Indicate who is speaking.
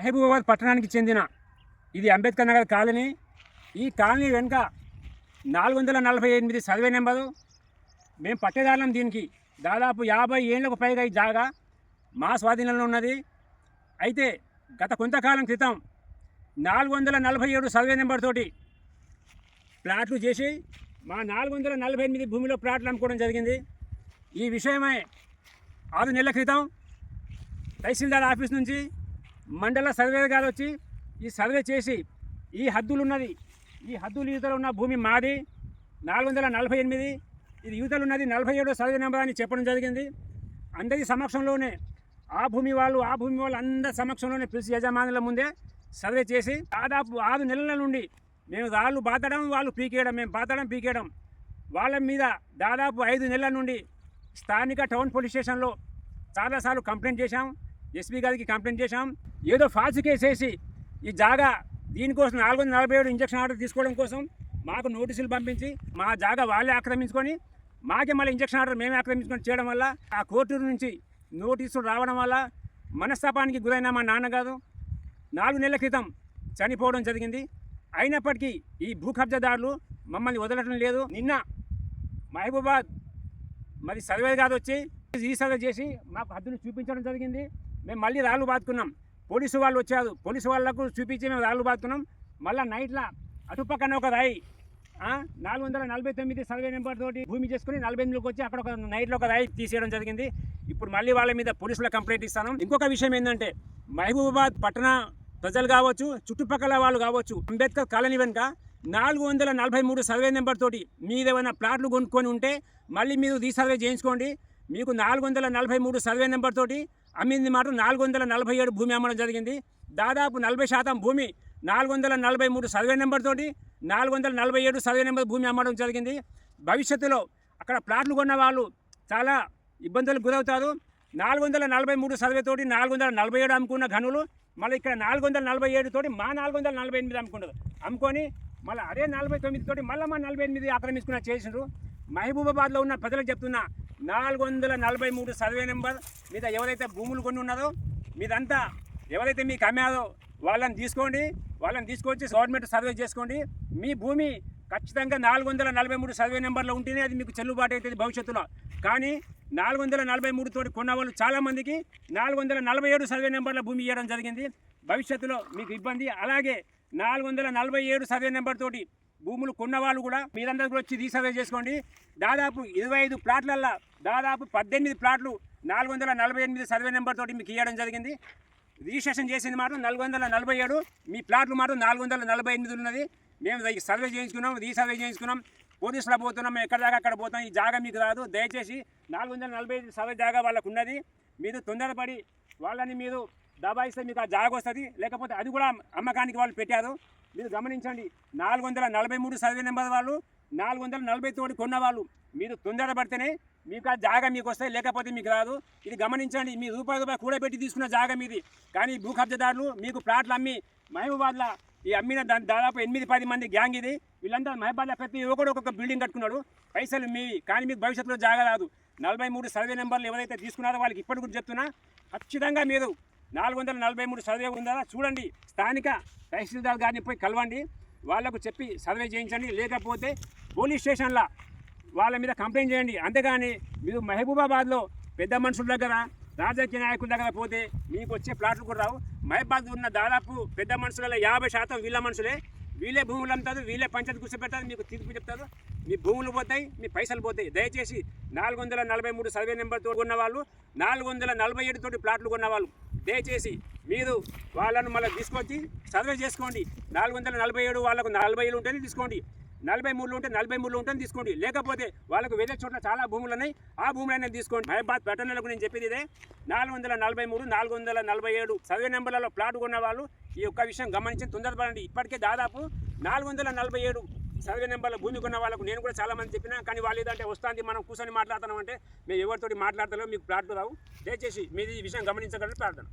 Speaker 1: మహబూబాబాద్ పట్టణానికి చెందిన ఇది అంబేద్కర్ నగర్ కాలనీ. ఈ కాలనీ వెనుక నాలుగు వందల నలభై ఎనిమిది సర్వే నెంబరు. మేము పట్టేదారులం దీనికి దాదాపు యాభై ఏళ్ళకు పైగా ఈ జాగా మా స్వాధీనంలో ఉన్నది. అయితే గత కొంతకాలం క్రితం నాలుగు వందల నలభై ఏడు సర్వే నెంబర్ తోటి ప్లాట్లు చేసి మా నాలుగు వందల నలభై ఎనిమిది భూమిలో ప్లాట్లు అమ్ముకోవడం జరిగింది. ఈ విషయమై ఆరు నెలల క్రితం తహసీల్దార్ ఆఫీస్ నుంచి మండల సర్వే గారు వచ్చి ఈ సర్వే చేసి ఈ హద్దులు ఉన్నది ఈ హద్దులు యువతలు ఉన్న భూమి మాది నాలుగు వందల నలభై ఎనిమిది ఇది యువతలు ఉన్నది నలభై ఏడో సర్వే నెంబర్ అని చెప్పడం జరిగింది. అందరి సమక్షంలోనే ఆ భూమి వాళ్ళు ఆ భూమి వాళ్ళు అందరి సమక్షంలోనే పిలిచి యజమానుల ముందే సర్వే చేసి దాదాపు ఆరు నెలల నుండి మేము రాళ్ళు బాతడం వాళ్ళు పీకేయడం మేము బాతడం పీకేయడం. వాళ్ళ మీద దాదాపు ఐదు నెలల నుండి స్థానిక టౌన్ పోలీస్ స్టేషన్లో చాలాసార్లు కంప్లైంట్ చేశాం ఎస్పీ గారికి కంప్లైంట్ చేశాం. ఏదో ఫాల్స్ కేసేసి ఈ జాగా దీనికోసం నాలుగు వందల నలభై ఏడు ఇంజక్షన్ ఆర్డర్ తీసుకోవడం కోసం మాకు నోటీసులు పంపించి మా జాగా వాళ్ళే ఆక్రమించుకొని మాకే మళ్ళీ ఇంజక్షన్ ఆర్డర్ మేమే ఆక్రమించుకొని చేయడం వల్ల ఆ కోర్టు నుంచి నోటీసులు రావడం వల్ల మనస్తాపానికి గురైన మా నాన్నగారు నాలుగు నెలల క్రితం చనిపోవడం జరిగింది. అయినప్పటికీ ఈ భూ కబ్జాదారులు మమ్మల్ని వదలటం లేదు. నిన్న మహబూబాద్ మరి సర్వే కాదు వచ్చి ఈ సర్వే చేసి మాకు హద్దులు చూపించడం జరిగింది. మేము మళ్ళీ రాళ్ళు బాదుకున్నాం. పోలీసు వాళ్ళు వచ్చారు. పోలీసు వాళ్ళకు చూపించి మేము రాళ్ళు బాదుకున్నాం మళ్ళీ నైట్లో అటుపక్కన ఒక రాయి నాలుగు వందల నలభై తొమ్మిది సర్వే నెంబర్ తోటి భూమి చేసుకుని నలభై ఎనిమిదికి వచ్చి అక్కడ ఒక నైట్లో ఒక రాయి తీసేయడం జరిగింది. ఇప్పుడు మళ్ళీ వాళ్ళ మీద పోలీసుల కంప్లైంట్ ఇస్తాను. ఇంకొక విషయం ఏంటంటే మహబూబాబాద్ పట్టణ ప్రజలు కావచ్చు చుట్టుపక్కల వాళ్ళు కావచ్చు అంబేద్కర్ కాలనీ వెనుక నాలుగు వందల నలభై మూడు సర్వే నెంబర్ తోటి మీదేమైనా ప్లాట్లు కొనుక్కొని ఉంటే మళ్ళీ మీరు రీసర్వే చేయించుకోండి. మీకు నాలుగు వందల నలభై మూడు సర్వే నెంబర్తోటి అమ్మింది మాట నాలుగు వందల నలభై ఏడు భూమి అమ్మడం జరిగింది. దాదాపు నలభై శాతం భూమి నాలుగు వందల నలభై మూడు సర్వే నెంబర్తోటి నాలుగు వందల నలభై ఏడు సర్వే నెంబర్ భూమి అమ్మడం జరిగింది. భవిష్యత్తులో అక్కడ ప్లాట్లు కొన్న వాళ్ళు చాలా ఇబ్బందులకు గురవుతారు. నాలుగు వందల నలభై మూడు సర్వేతోటి నాలుగు వందల నలభై ఏడు అమ్ముకున్న గనులు మళ్ళీ ఇక్కడ నాలుగు వందల నలభై ఏడు తోటి మా నాలుగు వందల నలభై ఎనిమిది అమ్ముకున్నారు. అమ్ముకొని మళ్ళీ అదే నలభై తొమ్మిది తోటి మళ్ళీ మా నలభై ఎనిమిది ఆక్రమించుకున్న చేసినారు మహబూబాబాద్లో ఉన్న ప్రజలకు చెప్తున్నా నాలుగు వందల నలభై మూడు సర్వే నెంబర్ మీద ఎవరైతే భూములు కొన్ని ఉన్నదో మీదంతా ఎవరైతే మీకు అమ్మారో వాళ్ళని తీసుకోండి వాళ్ళని తీసుకొచ్చి గవర్నమెంట్ సర్వే చేసుకోండి. మీ భూమి ఖచ్చితంగా నాలుగు వందల నలభై మూడు సర్వే నెంబర్లో ఉంటేనే అది మీకు చెల్లుబాటు అవుతుంది భవిష్యత్తులో. కానీ నాలుగు వందల నలభై మూడు తోటి కొన్న వాళ్ళు చాలామందికి నాలుగు వందల నలభై ఏడు సర్వే నెంబర్ల భూమి ఇవ్వడం జరిగింది. భవిష్యత్తులో మీకు ఇబ్బంది. అలాగే నాలుగు వందల నలభై ఏడు సర్వే నెంబర్ తోటి భూములు కొన్న వాళ్ళు కూడా మీరందరూ కూడా వచ్చి రీసర్వే చేసుకోండి. దాదాపు ఇరవై ఐదు ప్లాట్లల్లో దాదాపు పద్దెనిమిది ప్లాట్లు నాలుగు వందల నలభై ఎనిమిది సర్వే నెంబర్ తోటి మీకు ఇవ్వడం జరిగింది. రిజిస్ట్రేషన్ చేసింది మాత్రం నాలుగు వందల నలభై ఏడు మీ ప్లాట్లు మాత్రం నాలుగు వందల నలభై ఎనిమిది ఉన్నది. మేము సర్వే చేయించుకున్నాం రీసర్వే చేయించుకున్నాం. పోలీసులో పోతున్నాం మేము ఎక్కడ దాకా అక్కడ పోతాం ఈ జాగా మీకు రాదు. దయచేసి నాలుగు వందల నలభై ఐదు సర్వే జాగా వాళ్ళకు ఉన్నది. మీరు తొందరపడి వాళ్ళని మీరు దబాయిస్తే మీకు ఆ జాగ వస్తుంది. లేకపోతే అది కూడా అమ్మకానికి వాళ్ళు పెట్టారు. మీరు గమనించండి నాలుగు వందల నలభై మూడు సర్వే నెంబర్ వాళ్ళు నాలుగు వందల నలభై తోటి కొన్న వాళ్ళు. మీరు తొందరపడితేనే మీకు ఆ జాగా మీకు వస్తాయి లేకపోతే మీకు రాదు. ఇది గమనించండి మీ రూపాయి రూపాయి కూడబెట్టి తీసుకున్న జాగా మీది. కానీ భూకబ్జదారులు మీకు ప్లాట్లు అమ్మి మహబూబాద్ల ఈ అమ్మిన దాదాపు ఎనిమిది పది మంది గ్యాంగ్ ఇది. వీళ్ళంతా మహబాద్ల ప్రతి ఒక్కడు ఒక్కొక్క బిల్డింగ్ కట్టుకున్నాడు. పైసలు మీవి కానీ మీకు భవిష్యత్తులో జాగా రాదు. నలభై మూడు సర్వే నెంబర్లు ఎవరైతే తీసుకున్నారో వాళ్ళకి ఇప్పటి గురించి చెప్తున్నా ఖచ్చితంగా మీరు నాలుగు వందల నలభై మూడు సర్వే ఉందా? చూడండి. స్థానిక తహసీల్దార్ గారిని పోయి కలవండి. వాళ్ళకు చెప్పి సర్వే చేయించండి. లేకపోతే పోలీస్ స్టేషన్లో వాళ్ళ మీద కంప్లైంట్ చేయండి. అంతేగాని మీరు మహబూబాబాద్లో పెద్ద మనుషుల దగ్గర రాజకీయ నాయకుల దగ్గర పోతే మీకు వచ్చే ప్లాట్లు కూడా రావు. మహబాద్ ఉన్న దాదాపు పెద్ద మనుషులలో యాభై శాతం వీళ్ళ మనుషులే. వీళ్ళే భూములు అమ్ముతారు వీళ్ళే పంచాయతీ కూర్చోబెడతారు మీకు తీర్పు చెప్తారు. మీ భూములు పోతాయి మీ పైసలు పోతాయి. దయచేసి నాలుగు వందల నలభై మూడు సర్వే నెంబర్తో ఉన్న వాళ్ళు నాలుగు వందల నలభై ఏడు తోటి ప్లాట్లు కొన్న వాళ్ళు దయచేసి మీరు వాళ్ళను మళ్ళీ తీసుకొచ్చి సర్వే చేసుకోండి. నాలుగు వందల నలభై ఏడు వాళ్ళకు నలభై ఏడు ఉంటేనే తీసుకోండి. నలభై మూడు ఉంటే నలభై మూడు ఉంటే తీసుకోండి. లేకపోతే వాళ్ళకు వేరే చోట్ల చాలా భూములు ఉన్నాయి ఆ భూములనే తీసుకోండి. మహబాద్ పట్టణాలకు నేను చెప్పేది ఇదే. నాలుగు వందల నలభై మూడు నాలుగు వందల నలభై ఏడు సర్వే నెంబర్లలో ప్లాట్ కొన్న వాళ్ళు ఈ యొక్క విషయం గమనించి తొందరపడండి ఇప్పటికే దాదాపు నాలుగు వందల నలభై ఏడు సర్వే నెంబర్ల భూమి కొన్న వాళ్ళకు నేను కూడా చాలామంది చెప్పినా కానీ వాళ్ళు ఏదంటే వస్తుంది మనం కూర్చొని మాట్లాడుతున్నాం అంటే మేము ఎవరితోటి మాట్లాడతాలో మీకు ప్లాట్లు రావు. దయచేసి మీరు ఈ విషయం గమనించగలరు ప్రార్థన.